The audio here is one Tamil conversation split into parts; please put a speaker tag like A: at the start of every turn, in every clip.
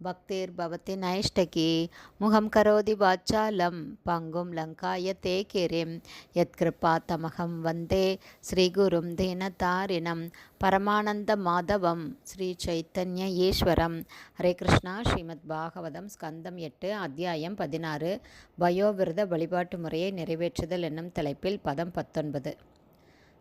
A: பக்திர்பவதி நைஷ்டகி முகம் கரோதி வாச்சாலம் பங்கும் லங்காய தே கிரிம் யத்கிருபா தமகம் வந்தே ஸ்ரீகுரும் தீனதாரிணம் பரமானந்த மாதவம் ஸ்ரீ சைத்தன்ய ஈஸ்வரம் ஹரே கிருஷ்ணா ஸ்ரீமத் பாகவதம் ஸ்கந்தம் எட்டு அத்தியாயம் பதினாறு வயோவிரத வழிபாட்டு முறையை நிறைவேற்றுதல் என்னும் தலைப்பில் பதம் பத்தொன்பது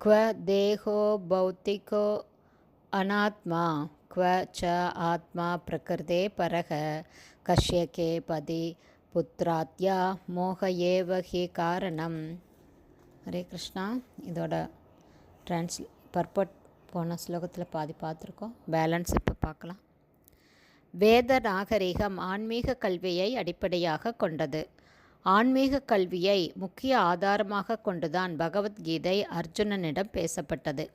A: क्व देहो भौतिको अनात्मा क्व च आत्मा प्रकृते परः कश्यके पदि புத்ராத்யா மோக ஏவ ஹி காரணம் ஹரே கிருஷ்ணா இதோட ட்ரான்ஸ் பர்பட் போன ஸ்லோகத்தில் பாதி பார்த்துருக்கோம் பேலன்ஸ் இப்போ பார்க்கலாம் வேத நாகரிகம் ஆன்மீக கல்வியை அடிப்படையாக கொண்டது ஆன்மீக கல்வியை முக்கிய ஆதாரமாக கொண்டுதான் பகவத்கீதை அர்ஜுனனிடம் பேசப்பட்டது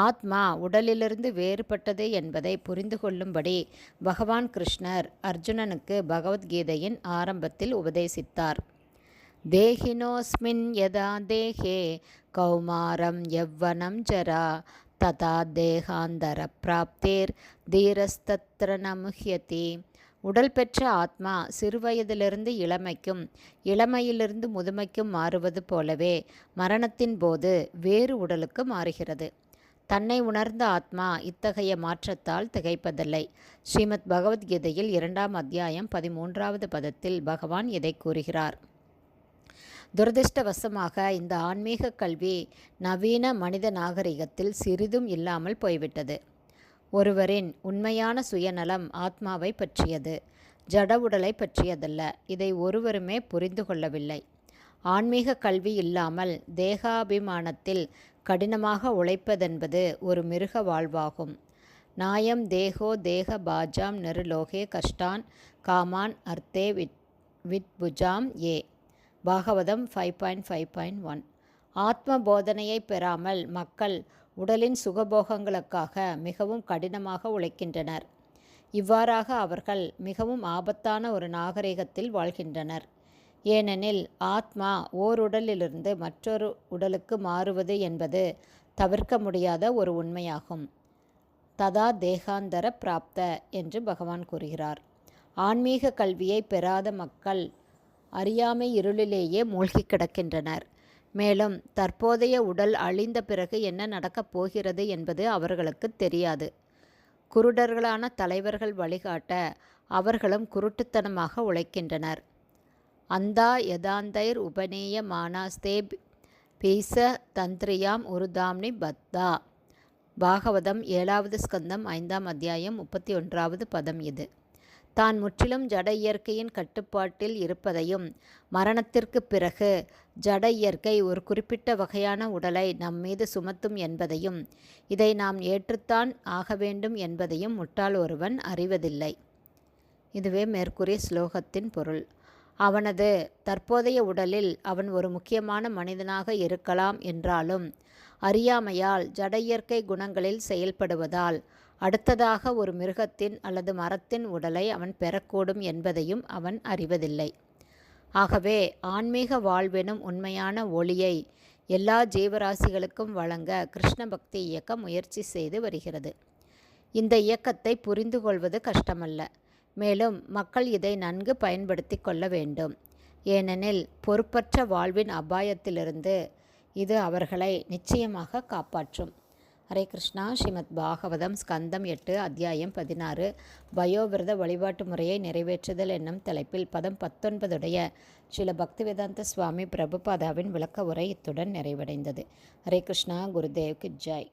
A: ஆத்மா உடலிலிருந்து வேறுபட்டது என்பதை புரிந்து கொள்ளும்படி பகவான் கிருஷ்ணர் அர்ஜுனனுக்கு பகவத்கீதையின் ஆரம்பத்தில் உபதேசித்தார். தேஹினோஸ்மின் யதா தேஹே கௌமாரம் யவ்வனம் ஜரா ததா தேகாந்தர பிராப்தேர் தீரஸ்தத்ர நமுஹ்யதி. உடல் பெற்ற ஆத்மா சிறுவயதிலிருந்து இளமைக்கும் இளமையிலிருந்து முதுமைக்கும் மாறுவது போலவே மரணத்தின் போது வேறு உடலுக்கு மாறுகிறது. தன்னை உணர்ந்த ஆத்மா இத்தகைய மாற்றத்தால் திகைப்பதில்லை. ஸ்ரீமத் பகவத்கீதையில் இரண்டாம் அத்தியாயம் பதிமூன்றாவது பதத்தில் பகவான் இதை கூறுகிறார். துரதிருஷ்டவசமாக இந்த ஆன்மீக கல்வி நவீன மனித நாகரிகத்தில் சிறிதும் இல்லாமல் போய்விட்டது. ஒருவரின் உண்மையான சுயநலம் ஆத்மாவை பற்றியது ஜட உடலை பற்றியதல்ல இதை ஒருவருமே புரிந்து கொள்ளவில்லை. ஆன்மீக கல்வி இல்லாமல் தேகாபிமானத்தில் கடினமாக உழைப்பதென்பது ஒரு மிருக வாழ்வாகும். நாயம் தேகோ தேக பாஜாம் நெருலோகே கஷ்டான் காமான் அர்த்தே விட் விட்புஜாம் ஏ. Bhagavatam five point five point one ஆத்ம போதனையை பெறாமல் மக்கள் உடலின் சுகபோகங்களுக்காக மிகவும் கடினமாக உழைக்கின்றனர். இவ்வாறாக அவர்கள் மிகவும் ஆபத்தான ஒரு நாகரிகத்தில் வாழ்கின்றனர். ஏனெனில் ஆத்மா ஓர் உடலிலிருந்து மற்றொரு உடலுக்கு மாறுவது என்பது தவிர்க்க முடியாத ஒரு உண்மையாகும். ததா தேகாந்தர பிராப்த என்று பகவான் கூறுகிறார். ஆன்மீக கல்வியை பெறாத மக்கள் அறியாமை இருளிலேயே மூழ்கி கிடக்கின்றனர். மேலும் தற்போதைய உடல் அழிந்த பிறகு என்ன நடக்கப் போகிறது என்பது அவர்களுக்கு தெரியாது. குருடர்களான தலைவர்கள் வழிகாட்ட அவர்களும் குருட்டுத்தனமாக உழைக்கின்றனர். அந்தா யதாந்தைர் உபநேய மானாஸ்தே பீச தந்திரியாம் உருதாம்னி பத்தா. பாகவதம் ஏழாவது ஸ்கந்தம் ஐந்தாம் அத்தியாயம் முப்பத்தி ஒன்றாவது பதம் இது. தான் முற்றிலும் ஜட இயற்கையின் கட்டுப்பாட்டில் இருப்பதையும் மரணத்திற்கு பிறகு ஜட இயற்கை ஒரு குறிப்பிட்ட வகையான உடலை நம் மீது சுமத்தும் என்பதையும் இதை நாம் ஏற்றுத்தான் ஆக வேண்டும் என்பதையும் முட்டாள் ஒருவன் அறிவதில்லை. இதுவே மேற்கூறிய ஸ்லோகத்தின் பொருள். அவனது தற்போதைய உடலில் அவன் ஒரு முக்கியமான மனிதனாக இருக்கலாம் என்றாலும் அறியாமையால் ஜட இயற்கை குணங்களில் செயல்படுவதால் அடுத்ததாக ஒரு மிருகத்தின் அல்லது மரத்தின் உடலை அவன் பெறக்கூடும் என்பதையும் அவன் அறிவதில்லை. ஆகவே ஆன்மீக வாழ்வெனும் உண்மையான ஒளியை எல்லா ஜீவராசிகளுக்கும் வழங்க கிருஷ்ண பக்தி இயக்கம் முயற்சி செய்து வருகிறது. இந்த இயக்கத்தை புரிந்து கொள்வது கஷ்டமல்ல. மேலும் மக்கள் இதை நன்கு பயன்படுத்தி கொள்ள வேண்டும். ஏனெனில் பொறுப்பற்ற வாழ்வின் அபாயத்திலிருந்து இது அவர்களை நிச்சயமாக காப்பாற்றும். ஹரே கிருஷ்ணா. ஸ்ரீமத் பாகவதம் ஸ்கந்தம் எட்டு அத்தியாயம் பதினாறு. வயோவிரத வழிபாட்டு முறையை நிறைவேற்றுதல் என்னும் தலைப்பில் பதம் பத்தொன்பதுடைய ஸ்ரீல பக்திவேதாந்த சுவாமி பிரபுபாதாவின் விளக்க உரை இத்துடன் நிறைவடைந்தது. ஹரே கிருஷ்ணா. குருதேவ்க்கு ஜாய்.